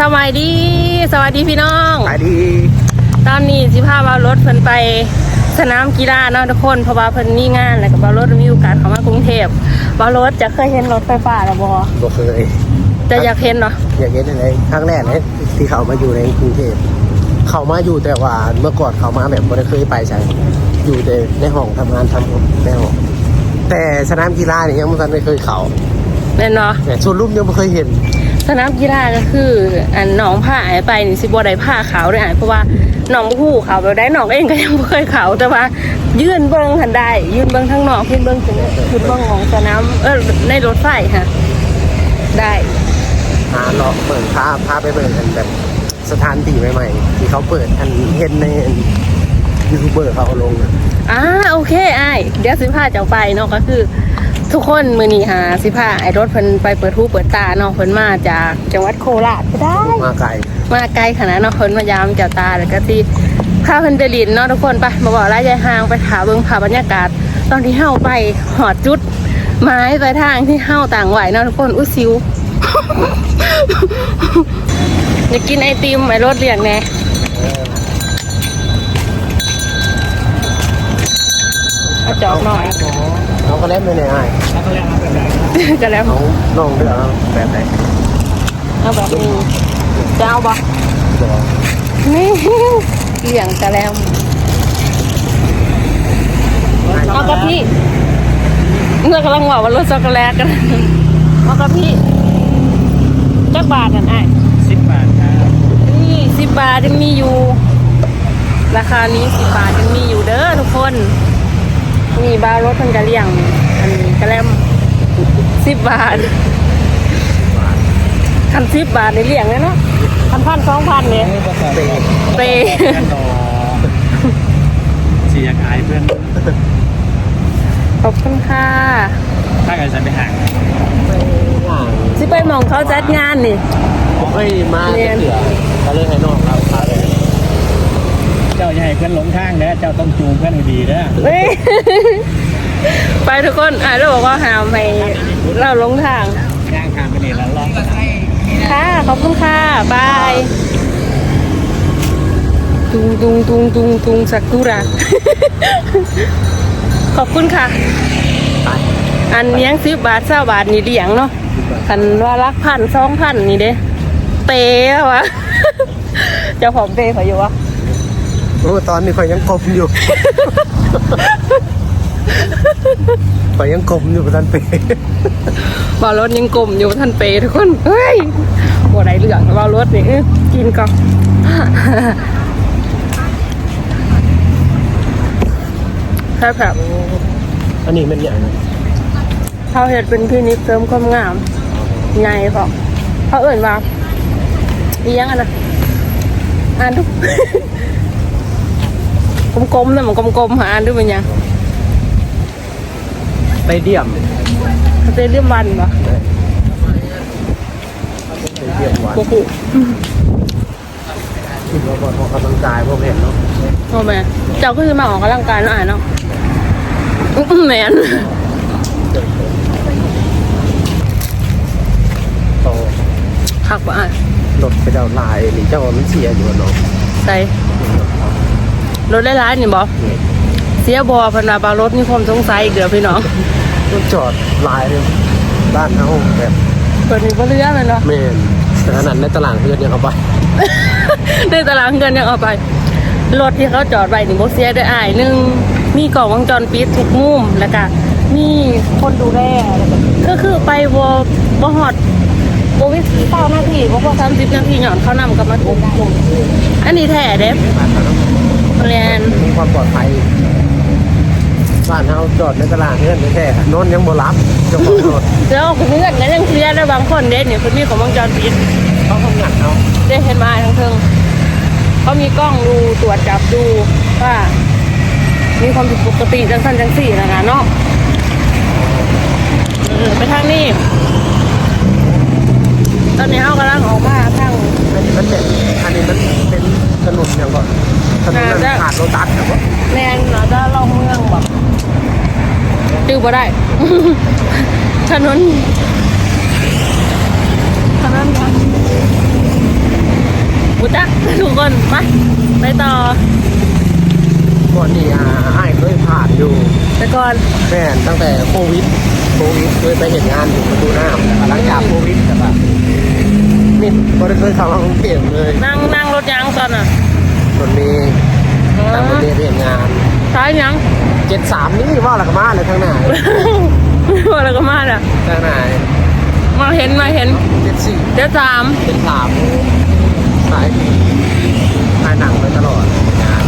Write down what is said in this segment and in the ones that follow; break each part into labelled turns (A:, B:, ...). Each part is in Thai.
A: สวัสดีสวัสดีพี่น้อง
B: ขายดี
A: ตอนนี้สิพาว่ารถเพิ่นไปสนามกีฬาเนาะทุกคนเพราะว่าเพิ่นมีงานแล้วก็ว่ารถมีโอกาสเข้ามากรุงเทพว่ารถจะเคยเห็นรถไฟฟ้าหรือบ่
B: บ่เคย
A: จะอยากเห็นเนาะ
B: อย่างนี้ในครั้งแรกเลยที่เขามาอยู่ในกรุงเทพเขามาอยู่แต่ว่าเมื่อก่อนเขามาแบบไม่ได้เคยไปใช่อยู่แต่ในห้องทำงานทำในห้องแต่สนามกีฬาเนี่ยยังไม่ทันได้เคยเขา
A: แม่นเนาะ
B: แต่ส่วนรูปยังไม่เคยเห็น
A: สนามกีฬาก็คือ อันหนองผ้าอายไปนี่สิบ่ได้ผ้าขาวได้อายเพราะว่าหนองผู้เขาแบบได้หนองเองก็ยังบ่เคยเขาแต่ว่า ยืนเบิ่งหันได้ ยืนเบิ่งทั้งนอกขึ้นเบิ่งถึงขึ้นเบิ่งของสนามเออในรถไฟค่ะ ได้
B: พาเลาะเปิดพาพาไปเปิดกันแบบสถานที่ใหม่ๆที่เขาเปิดอันเห็นในยูทูบเบอร์เขาเอาลงอะ
A: อ่าโอเคไอ้ายเดี๋ยวสิพาเจ้าไปเนาะก็คือ ทุกคนมือนี้หาสิพาไอ้รถเพิ่นไปเปิดหูเปิดตาเนาะเพิ่นมาจากจังหวัดโคราชก็ได้
B: มาไกล
A: มาไกลขนาดเนาะเพิ่นมายามเจ้าตาแล้วก็ที่พาเพิ่นไปลินเนาะทุกคนไปมาบอกรายยายห่างไปถาเบิ่งภาพบรรยากาศ ตอนที่เฮาไปหอดจุดไม้ไปทางที่เฮาต่างไหวเนาะทุกคนอุ้ยซิวอยากกินไอติมไอ้รถเรียกแน่เอาจอกหน่อย
B: เขาก็เล่นไปไหนไอ้
A: ก็แล้ว
B: เขาน้องเลือกเอาแบบไหน
A: เอาแบบนี้จะเอาบ่
B: บอก
A: นี่เหลี่ยงกะแล้วเอากะพี่เมื่อกำลังบอกว่ารสช็อกโกแลตกันเอากะพี่จักบาทกันไอ้
C: สิบบาทครับ
A: นี่สิบบาทยังมีอยู่ ราคานี้สิบบาทยังมีอยู่เด้อทุกคน นี่บาร์รถมันกะเลี่ยง อันนี้กะแลมสิบบาทคันสิบบาทในเลี่ยงเลยเนาะพันพันสองพันเนี่ย
C: ก็ต่อไป
A: เป
C: กันต่อสีอยากอายเพื่อน
A: ขอบคุณค่ะ
C: ถ้าเกิดจะไปห่าง
B: ไม่ห่าง
A: สิไปหมองเขาจัดงานนี่
B: ผมไม่มาเสือก็เลยให้น้องเราพาไป
C: เจ้า อย่าให้เพื่อนหลงทางเด้อเจ้าต้องจูงเพื่อนให้ดีเด้อ
A: เว้ยไปทุกคนอะเราบอกว่าหามให้เราลงทาง
C: ย่างทางไปนี่แล้วลองกันนะ
A: ค่ะ ขอบคุณค่ะ บาย ตุงตุงตุงตุงตุงสักุระ ขอบคุณค่ะ
B: ไป
A: อันเลี้ยงสิบบาทเศร้าบาทนี่เลี้ยงเนาะคันว่ารักพันสองพันนี่เด้เปย์แล้ววะ เจ้าของเปย์เขาอยู่วะ
B: โอ้ตอนนี้ข่อยยังกลมอยู่ ข่อยยังกลมอยู่ประทันเป
A: บอรถยังกลมอยู่ท่านเปย์ทุกคน เฮ้ยบัวไหนเหลืองบอรถนี่เอ้ยกินก่อนแค่แบบ
B: อันนี้มันอย่าง
A: เขาเห็ดเป็นคลินิกเสริมความงามไงพอเขาเอื่นว่าอีหยังอะนะอ่านทุก กลมๆนะมันกลมๆหาอ่านดูเป็นหยัง
B: ไปเดียม
A: เขาจะเรียมวันปะ
B: ไปเดียมวัน
A: โอ้โห
B: ที่เราบอกออกกำลังกายพวกเห็นเนาะ
A: โอ้แม่เจ้าก็จะมาออกกำลังกายเนาะอ่านเนาะอื้อแมน
B: โต
A: หักปะอ่าน
B: รถไปดาวน์ไลน์หรือเจ้ามันเสียอยู่อะเนาะ
A: ใส่ รถได้ร้ายๆนี่บอเสียบอเพนว่าบางรถมีความสงสัยอีกเดี๋ยวพี่น้อง
B: ต้องจอดไลน์เลยบ้านเขาแบบ
A: เปิดมีบ่เรือแมันเนาะ
B: เมนแต่ขนาดในตลาดเพื่อนยังเอาไป
A: ในตารางเงินยังเอาไป รถที่เขาจอดไว้นี่บ่เสียได้อายหนึ่งมีกล้องวงจรปิดทุกมุมแล้วก็มีคนดูแลแล้วก็ก็คือไปบ่บ่ฮอดบ่วิเก้านาทีบ่พอสามสิบนาทีหย่อนเขานำกลับมาทุกมุมอันนี้แท้เด้
B: บ้าน เขาเนาะ
A: แลน
B: มีความปลอดภัยบ้านเขาจอดในตลาดเพื่อนแท้ๆโน้นยังบ่รับเจ้าของรถ
A: แล้วคนเงื่อนก็ยังเคลียร์ได้บางคนเด้เนี่ยคนมีของวงจรปิด
B: เขาทำงานเขา
A: ได้เห็นมาทั้งเทิงเขามีกล้องดูตรวจจับดูว่า มีความผิดปกติจังสันจังสี่นะคะเนาะเออไปทางนี้ ตอนนี้เขากำลังออกมาทาง
B: อันนี้มันเป็นอันนี้มันเป็น ถนนอย่างก่อนถนนมัน
A: น่าจะ
B: ขาดโลตัสครับว่า
A: แมนเนาะจะลองเมืองแบบดื้อบ่ได้ ถนนถนนบูจักทุกคนไปไปต่อ
B: ก่อนนี่อ่าอ้ายเคยผ่านอยู่
A: แต่ก่อน
B: แม่นตั้งแต่โควิด โควิดเคยไปเห็นงานอยู่ประตูน้ำแต่หลังจากโควิดแต่ว่านี่ ก็ได้เคยเข้ามากรุงเทพเลย
A: นั่งนั่งรถยางตอนน่ะ
B: มันมีต่างประเทศเห็นงาน
A: ซ้ายยัง
B: เจ็ดสามนี่ว่าอะไรกันมาเลยทางไหน
A: อะไรก็มาอะ
B: ทางไหน
A: มาเห็นมาเห็น
B: เจ็ดสี่
A: เจ็ดสาม
B: เจ็ดสามสายถ่ายหนังไปตลอดงาน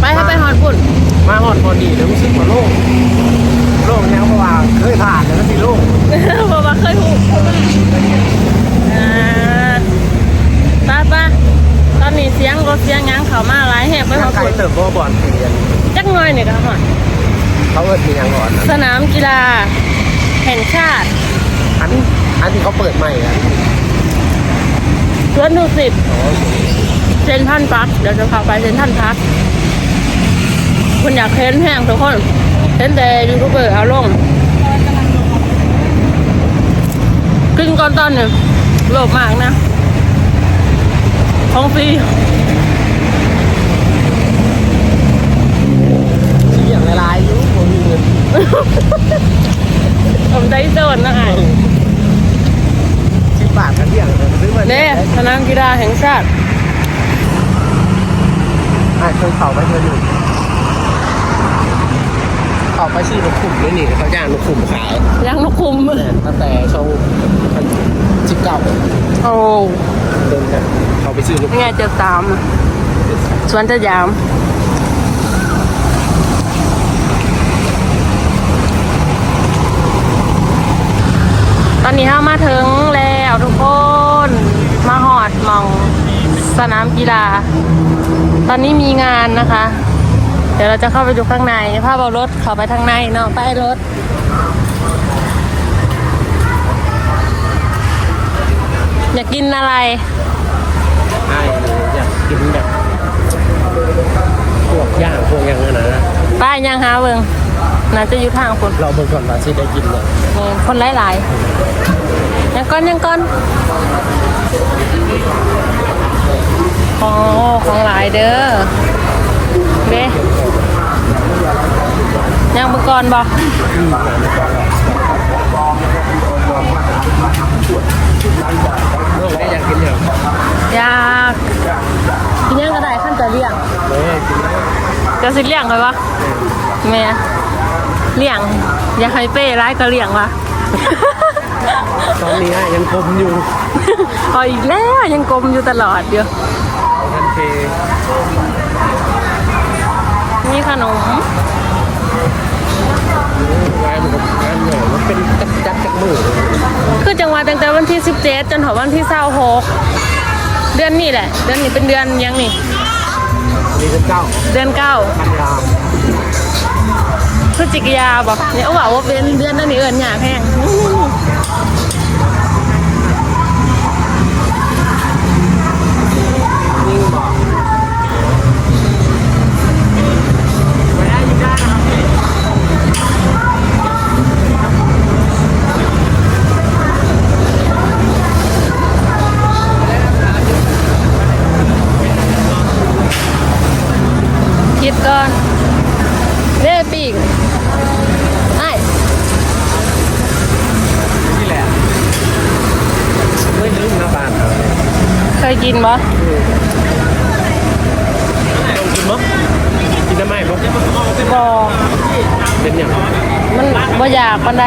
A: ไปให้ไปฮอนปุ่น
B: มาฮอดพอดีแล้วรู้สึกว่าโล่งโล่งแล้วเพราะว่าเคยผ่านแล้วก็มีโล่ง
A: บอกว่าเคยถูกอ่าไป้าป้าตอนนี้เสียงรถเสียงหยังเขามาหลายแหกไปฮอน
B: ไกล
A: ปุ่น
B: เติบโตบอลเรียน
A: จักหน่อยเนี่ยก็ฮอน
B: เขาเอิ้นมีอย่างก่อนนะ
A: สนามกีฬาแห่งชาติ
B: อัน อันที่เขาเปิดใหม่อะ
A: สวนดุสิต
B: อ๋อ
A: เซนทรันพักเดี๋ยวจะพาไปเซนทรันพักคุณอยากเห็นแห้งทุกคนเห็นแต่ยูทูบเบอร์เอาลงกินก่อนตอนเนี่ยโลภมากนะของฟรี
B: ที่อย่างละลายอยู่ผมมีเงิน
A: ผมได้โซนนะไอ้
B: สิ บบาทกันเที่ยงซื้อมา
A: เน่สนามกีฬาแห่งชาติ
B: อะเคยเข่าไปเคยอยู่เข่าไปชื่อนกขุมด้วยนี่เขาจ้างนกขุมขาย
A: ยังนกคุม
B: เนี่ยตั้งแต่ช่วงสิบเก้า
A: โอ้
B: เดินกันเขาไปซื้อนก
A: ยังไงจะตามสวนสยามตอนนี้เรามาถึงแล้วทุกคน มาหอ ดหมองสนามกีฬา ตอนนี้มีงานนะคะ เดี๋ยวเราจะเข้าไปดูข้างในภาพเอารถเข้าไปทางในเนาะไปรถอยากกินอะไร
B: ใช่อยากกินแบบพวกย่างพวกอย่างนั้นนะ
A: ป้ายยังหาเบิงน่าจะอยู่ทางคน
B: เราเบิ่งก่อนว่าสิได้กินเนี่ย
A: นี่คนหลายๆยังก้อนยังก้อน อ๋อของหลายเด้อเด้ยังบงก่อนบ่
B: โลกได้อยากกินอย่าง
A: อยากกินยังก็ได้ขั้นจะเลี้ยงจะสิเลี้ยงเลยวะแม่เลี้ยง อยากให้เป้ร้ายก็เลี้ยงวะ
B: ตอนนี้ยังคมอยู่
A: พออีกแล้วยังกลมอยู่ตลอดเดียว
B: ทันเท
A: มีขนม
B: งานมันงานเหนื่อยมันเป็นจักจักจักมือเลย
A: คือจังหวัดตั้งแต่วันที่17จนถึงวันที่26เดือนนี้แหละ เดือนนี้เป็นเดือนยังนี่
B: นี่เป็นเจ้า
A: เดือนเก้า
B: พันยาม
A: พฤศจิกายาบอกเนี่ยเอาว่าว่าเป็นเดือนนั่นนี่เอิญหยาแพงอื้อ
B: ยิ่งบอ กไม่ได้ยิงได้นะครับ
A: คิดก่อนเด้ปีกไอ้าย
B: นี่แหละไม่ลืมนะบ้านเรา
A: เค ยกินบ่
B: ต้องกินมั้งกินได้ไหมมั้ง
A: บ่
B: เป็นอย่าง
A: มันบ่อยากปานใด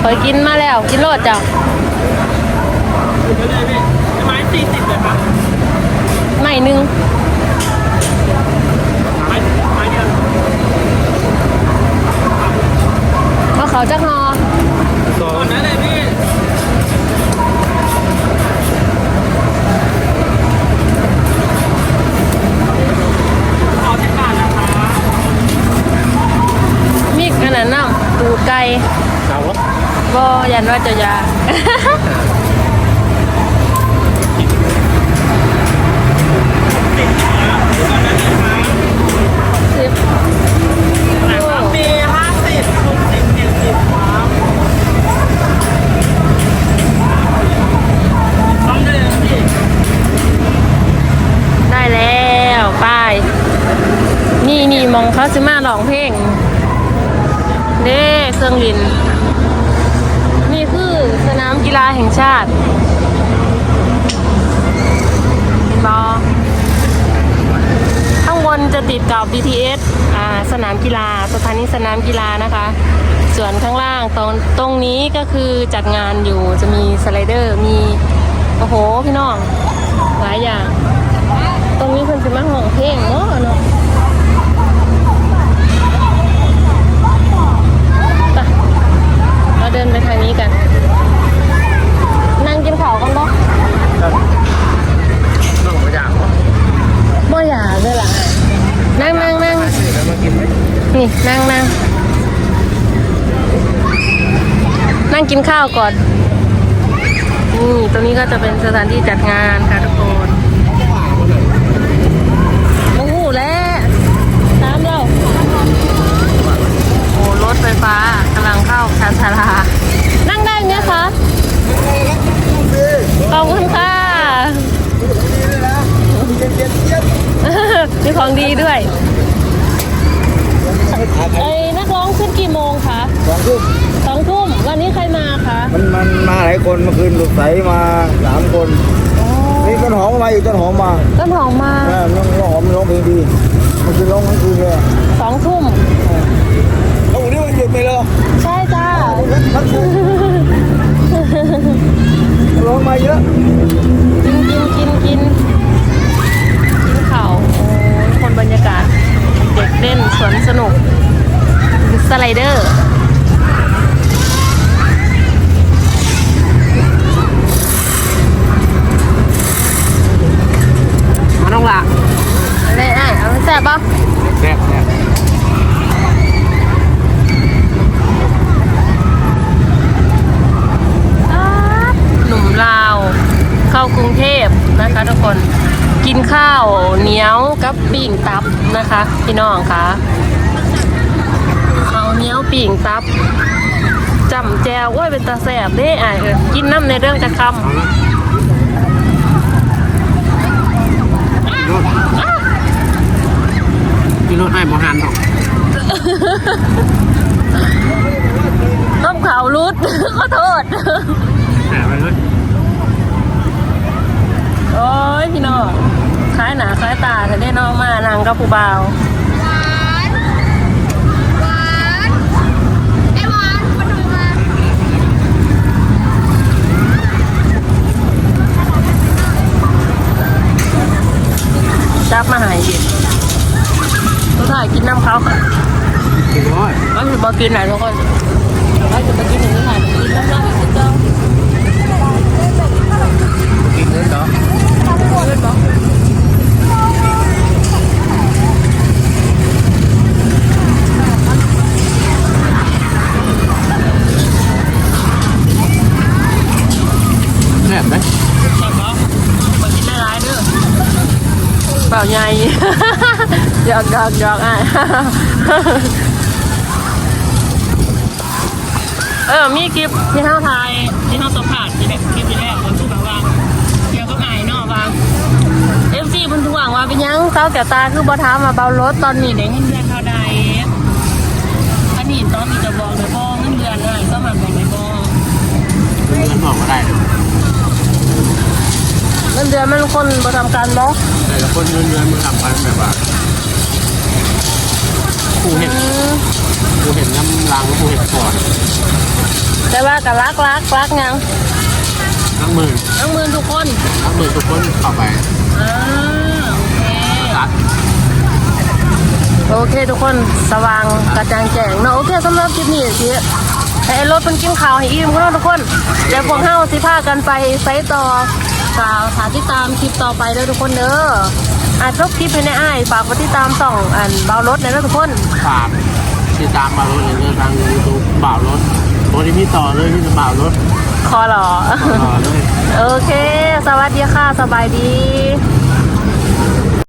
A: เคยกินมาแล้ว กินโลดจ้ะไม่หนึ่งเอาเขาจะหอ
B: สองนั่นเลยพี่
A: มีขนาดน้ำตูดไก่
B: เอาวะ
A: บ่ยันว่าจะยา แห่งชาติเห็นบอข้างบนจะติดกับ BTS อ่าสนามกีฬาสถานีสนามกีฬานะคะ ส่วนข้างล่างตรงตรงนี้ก็คือจัดงานอยู่จะมีสไลเดอร์มีโอ้โห พี่น้อง หลายอย่าง ตรงนี้คนจะมาห้องเพลงเนาะเนาะไปเราเดินไปทางนี้กัน นั่งกินข้าวกันบ่
B: ต้องมาจาก
A: บ่อยากเลยล่ะ นั่งนั่งนั่ง
B: แล้วมากินไหม
A: นี่นั่งนั่งนั่งกิน ข้าวก่อน นี่ตรงนี้ก็จะเป็นสถานที่จัดงานโอ้โหแล้วตามเราโอ้รถไฟฟ้ากำลังเข้าชานชาลา นั่งได้ไหมคะขอบคุณค่ะ มีของดีด้วย ไอ้นักร้องขึ้นกี่โมงคะ
C: สองทุ่ม
A: สองทุ่มวันนี้ใครมาคะ
C: มันมันมาหลายคนเมื่อคืนหลุดใสมาสามคนนี่ต้นหอมมาอีกต้นหอ มมา
A: ต้นหอมมา
C: เออน้องน้องหอมร้องเพลงดีมันคือร้องทั้งคืนเลย
A: สองทุ่ม
C: แล้ววันนี้วันหยุดไปเลย
A: ใช่จ้า
C: ทั้งคืนร้องมาเยอะ
A: กินกินกินกินกินข่าวโอ้ยคนบรรยากาศ เด็กเล่นสวนสนุกสไลเดอร์
B: มาน้องละ
A: อะไรไอ้เอาไปแซ่บปะ
B: แซ่บแซ่บ
A: อ๊าดหนุ่มลาว เข้ากรุงเทพนะคะทุกคน กินข้าวเหนียวกับปิ่งตับนะคะ พี่น้องคะข้าวเหนียวปิ่งตับจำแจวโอ้ยเป็นตาแสบเด้ไอ้ายเอ้ยกินน้ำในเรื่องจะคำ
B: พี่รถให้หมอหันหรอก
A: ต้มขาวรุดขอโทษ
B: แหมไปเลย
A: โอ้ยพี่น้องค ล้ายหนาคล้ายตาถ้าได้น้องมานางกับผู้บ่าว
D: ไอ้หวานคนหนึ่งมา
A: จับมาใหายดิทุกท่านกินน้ำเขาค่ะ
B: กินร้อย
A: ก็คือบอกินไหนทุกคน เปล่าใหญ่หยอกหยอกหยอกอะเออ มีคลิปที่เท่าไทยที่เท่าสัมผัสที่แบบคลิปที่แรกมันคือแบบว่าเกี่ยวกับไอ้นาะว่าเอฟซีมันทวงว่าเป็นยังเต้าแต่ตาคือบอท้ามมาเบารถตอนนี้เด้เงินเดือนเท่าใดอันนี้ตอนนี้จะบอกเลยบอเงินเดือนเลยก็มันบอกเลยบอ
B: มันบอกว่าได้
A: เงินเดือนมันคนประทำการบอ
B: แต่ละ คนเงินเดือนมันทำกันแบบว่ากูเห็นกูเห็นน้ำลังกูเห็นก่อน
A: แต่ว่ากับรักรักรักยัง
B: ทั้งหมื่น
A: ทั้งมือทุกคน
B: ทั้งหมื่นทุกคนเข้าไป
A: อ่าโอเค
B: ตัด
A: โอเคทุกคนสว่างกระจ่างแจ้งเนาะโอเคสำหรับคลิปนี้สิให้รถมันกินข่าวให้อิ่มกันเนาะทุกคนเดี๋ยวพวกเฮาสิพากันไปไซต์ต่อ ข่าวหาติดตามคลิปต่อไปเด้อทุกคนเด้ออาจจบคลิปให้ในอ้ายฝากกดติดตามส่องอันเบารถนะเด้อทุกคน
B: ฝากติดตามบ่าวรถเลยเดินทางยูทูบบ่าวรถโอ้ที่พี่ต่อเลยที่จะบ่าวรถ
A: คอหรอ
B: ต่อเลย
A: โอเค สวัสดีค่ะ สบายดี